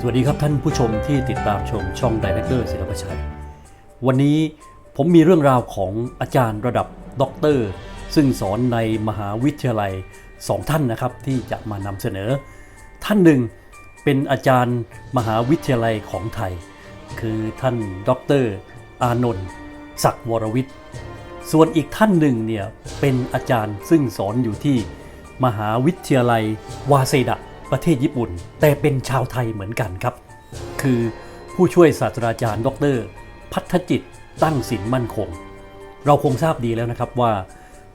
สวัสดีครับท่านผู้ชมที่ติดตามชมช่อง d i เร c เตอร์ศิลปชัย วันนี้ผมมีเรื่องราวของอาจารย์ระดับด็อกเตอร์ ซึ่งสอนในมหาวิทยาลัยสองท่านนะครับ ที่จะมานำเสนอ ท่านหนึ่งเป็นอาจารย์มหาวิทยาลัยของไทย คือท่านด็อกเตอร์อานนท์ศักวรวิทย์ ส่วนอีกท่านหนึ่งเนี่ยเป็นอาจารย์ซึ่งสอนอยู่ที่มหาวิทยาลัยวาเซดะ ประเทศญี่ปุ่น แต่เป็นชาวไทยเหมือนกันครับ คือผู้ช่วยศาสตราจารย์ ดร พัฒจิตตั้งสินมั่นคง เราคงทราบดีแล้วนะครับว่า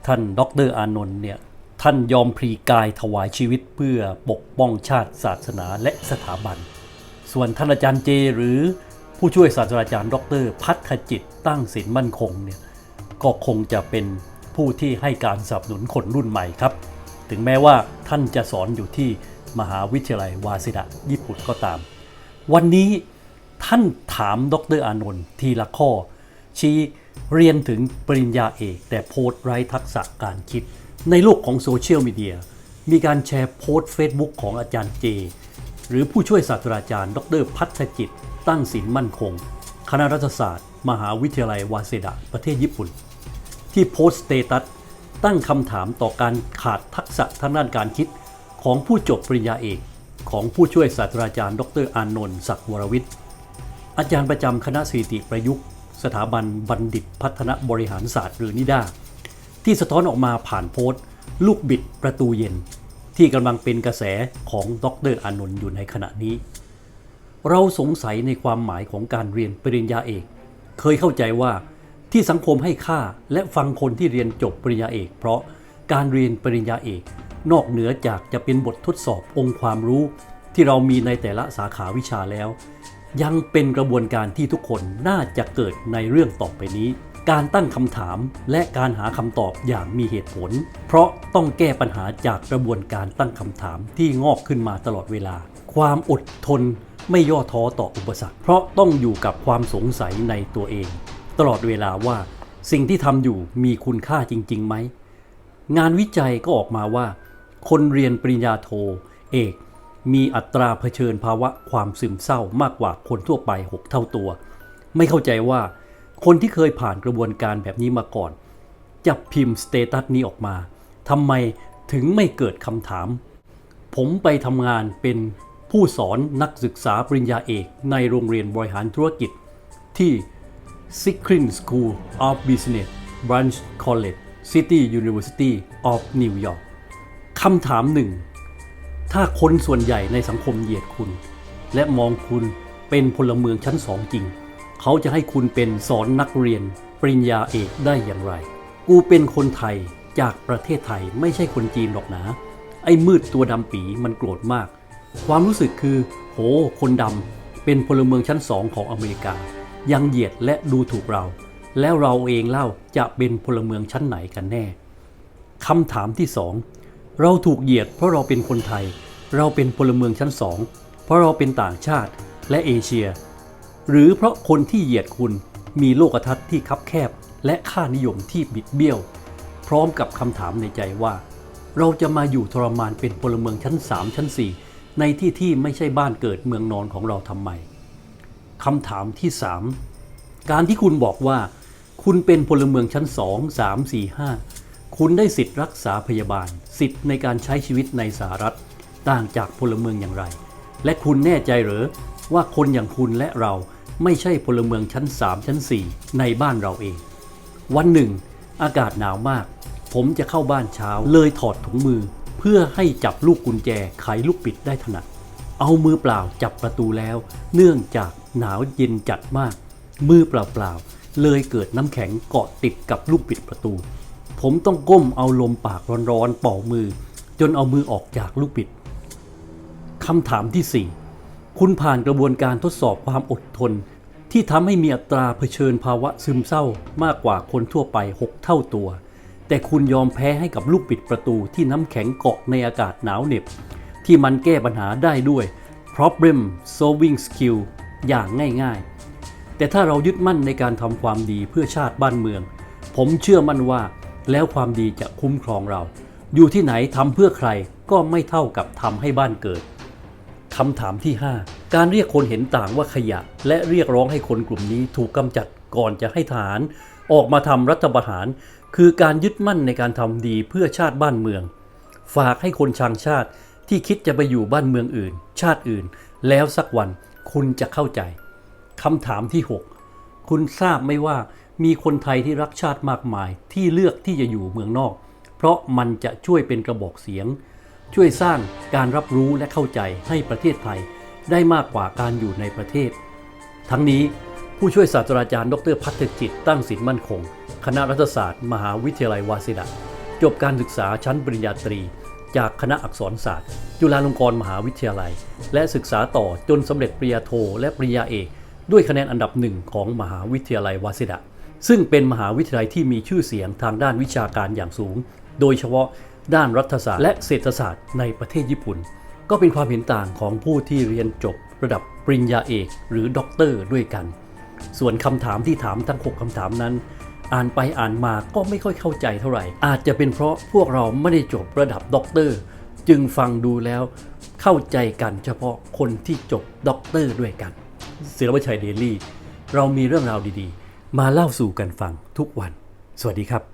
ท่านดรอานนท์เนี่ยท่านยอมพลีกายถวายชีวิตเพื่อปกป้องชาติศาสนาและสถาบัน ส่วนท่านอาจารย์เจ หรือผู้ช่วยศาสตราจารย์ ดร พัฒจิตตั้งสินมั่นคงเนี่ยก็คงจะเป็นผู้ที่ให้การสนับสนุนคนรุ่นใหม่ครับ ถึงแม้ว่าท่านจะสอนอยู่ที่ มหาวิทยาลัยวาสิดะญี่ปุ่นก็ตาม วันนี้ท่านถามดรอานนท์ทีละข้อ ชี้เรียนถึงปริญญาเอก แต่โพสไร้ทักษะการคิด ในโลกของโซเชียลมีเดีย มีการแชร์โพสต์ Facebook ของอาจารย์เจ หรือผู้ช่วยศาสตราจารย์ ดรพัฒจิต ตั้งสินมั่นคง คณะรัฐศาสตร์ มหาวิทยาลัยวาเซดะประเทศญี่ปุ่น ที่โพสต์สเตตัสตั้งคำถามต่อการขาดทักษะทางด้านการคิด ของผู้จบปริญญาเอก ของผู้ช่วยศาสตราจารย์ ดรอานนท์ศักดิ์วรวิทย์ อาจารย์ประจำคณะสถิติประยุกต์ สถาบันบัณฑิตพัฒนบริหารศาสตร์หรือนิด้าที่สะท้อนออกมาผ่านโพสต์ ลูกบิดประตูเย็น ที่กำลังเป็นกระแสของดรอานนท์อยู่ในขณะนี้ เราสงสัยในความหมายของการเรียนปริญญาเอก เคยเข้าใจว่าที่สังคมให้ค่าและฟังคนที่เรียนจบปริญญาเอก เพราะการเรียนปริญญาเอก นอกเหนือจากจะเป็นบททดสอบองค์ความรู้ ที่เรามีในแต่ละสาขาวิชาแล้ว ยังเป็นกระบวนการที่ทุกคนน่าจะเกิดในเรื่องต่อไปนี้ การตั้งคำถามและการหาคำตอบอย่างมีเหตุผล เพราะต้องแก้ปัญหาจากกระบวนการตั้งคำถามที่งอกขึ้นมาตลอดเวลา ความอดทนไม่ย่อท้อต่ออุปสรรค เพราะต้องอยู่กับความสงสัยในตัวเอง ตลอดเวลาว่าสิ่งที่ทำอยู่มีคุณค่าจริงๆไหม งานวิจัยก็ออกมาว่า คนเรียนปริญญาโท เอก มีอัตราเผชิญภาวะความซึมเศร้ามากกว่าคนทั่วไป 6 เท่าตัว ไม่เข้าใจว่าคนที่เคยผ่านกระบวนการแบบนี้มาก่อน จะพิมพ์สเตตัสนี้ออกมาทำไมถึงไม่เกิดคำถาม ผมไปทำงานเป็นผู้สอนนักศึกษาปริญญาเอกในโรงเรียนบริหารธุรกิจที่ s i c r i n School of Business Branch College City University of New York คำถามหนึ่ง ถ้าคนส่วนใหญ่ในสังคมเหยียดคุณ และมองคุณเป็นพลเมืองชั้นสองจริง เขาจะให้คุณเป็นสอนนักเรียน ปริญญาเอกได้อย่างไร กูเป็นคนไทยจากประเทศไทยไม่ใช่คนจีนหรอกนะ ไอ้มืดตัวดำปีมันโกรธมาก ความรู้สึกคือ โห คนดำเป็นพลเมืองชั้นสองของอเมริกา ยังเหยียดและดูถูกเรา แล้วเราเองเล่าจะเป็นพลเมืองชั้นไหนกันแน่คำถามที่สอง เราถูกเหยียดเพราะเราเป็นคนไทย เราเป็นพลเมืองชั้นสอง เพราะเราเป็นต่างชาติและเอเชีย หรือเพราะคนที่เหยียดคุณมีโลกทัศน์ที่คับแคบ และค่านิยมที่บิดเบี้ยว พร้อมกับคำถามในใจว่า เราจะมาอยู่ทรมานเป็นพลเมืองชั้น 3 ชั้น 4 ในที่ที่ไม่ใช่บ้านเกิดเมืองนอนของเราทำไมคำถามที่ 3 การที่คุณบอกว่า คุณเป็นพลเมืองชั้น 2 3 4 5 คุณได้สิทธิ์รักษาพยาบาล สิทธิ์ในการใช้ชีวิตในสหรัฐ ต่างจากพลเมืองอย่างไร และคุณแน่ใจหรือว่าคนอย่างคุณและเราไม่ใช่พลเมืองชั้น 3 ชั้น 4 ในบ้านเราเอง วันหนึ่ง อากาศหนาวมาก ผมจะเข้าบ้านเช้าเลยถอดถุงมือ เพื่อให้จับลูกกุญแจไขลูกปิดได้ถนัด เอามือเปล่าจับประตูแล้ว เนื่องจากหนาวเย็นจัดมาก มือเปล่าๆเลยเกิดน้ำแข็งเกาะติดกับลูกปิดประตู ผมต้องก้มเอาลมปากร้อนๆเป่ามือ จนเอามือออกจากลูกปิดคำถามที่ 4 คุณผ่านกระบวนการทดสอบความอดทน ที่ทำให้มีอัตราเผชิญภาวะซึมเศร้ามากกว่าคนทั่วไป 6 เท่าตัว แต่คุณยอมแพ้ให้กับลูกปิดประตูที่น้ำแข็งเกาะในอากาศหนาวเหน็บ ที่มันแก้ปัญหาได้ด้วย problem solving skill อย่างง่ายๆ แต่ถ้าเรายึดมั่นในการทำความดีเพื่อชาติบ้านเมือง ผมเชื่อมั่นว่า แล้วความดีจะคุ้มครองเรา อยู่ที่ไหนทำเพื่อใครก็ไม่เท่ากับทำให้บ้านเกิดคำถามที่ 5 การเรียกคนเห็นต่างว่าขยะ และเรียกร้องให้คนกลุ่มนี้ถูกกำจัดก่อนจะให้ทหารออกมาทำรัฐประหาร คือการยึดมั่นในการทำดีเพื่อชาติบ้านเมือง ฝากให้คนชังชาติที่คิดจะไปอยู่บ้านเมืองอื่น ชาติอื่น แล้วสักวันคุณจะเข้าใจคำถามที่ 6 คุณทราบไหมว่า มีคนไทยที่รักชาติมากมายที่เลือกที่จะอยู่เมืองนอก เพราะมันจะช่วยเป็นกระบอกเสียง ช่วยสร้างการรับรู้และเข้าใจให้ประเทศไทยได้มากกว่าการอยู่ในประเทศ ทั้งนี้ผู้ช่วยศาสตราจารย์ ดรพัฒจิตตั้งสินมั่นคง คณะรัฐศาสตร์ มหาวิทยาลัยวาสิดะจบการศึกษาชั้นปริญญาตรี จากคณะอักษรศาสตร์ จุฬาลงกรณ์มหาวิทยาลัย และศึกษาต่อจนสำเร็จปริญญาโทและปริญญาเอก ด้วยคะแนนอันดับหนึ่งของมหาวิทยาลัยวาสิดะ ซึ่งเป็นมหาวิทยาลัยที่มีชื่อเสียงทางด้านวิชาการอย่างสูง โดยเฉพาะด้านรัฐศาสตร์และเศรษฐศาสตร์ในประเทศญี่ปุ่น ก็เป็นความเห็นต่างของผู้ที่เรียนจบระดับปริญญาเอกหรือด็อกเตอร์ด้วยกัน ส่วนคำถามที่ถามทั้ง 6คำถามนั้น อ่านไปอ่านมาก็ไม่ค่อยเข้าใจเท่าไหร่ อาจจะเป็นเพราะพวกเราไม่ได้จบระดับด็อกเตอร์จึงฟังดูแล้วเข้าใจกันเฉพาะคนที่จบด็อกเตอร์ด้วยกันศิลปชัยเดลี่ เรามีเรื่องราวดีๆ มาเล่าสู่กันฟังทุกวัน สวัสดีครับ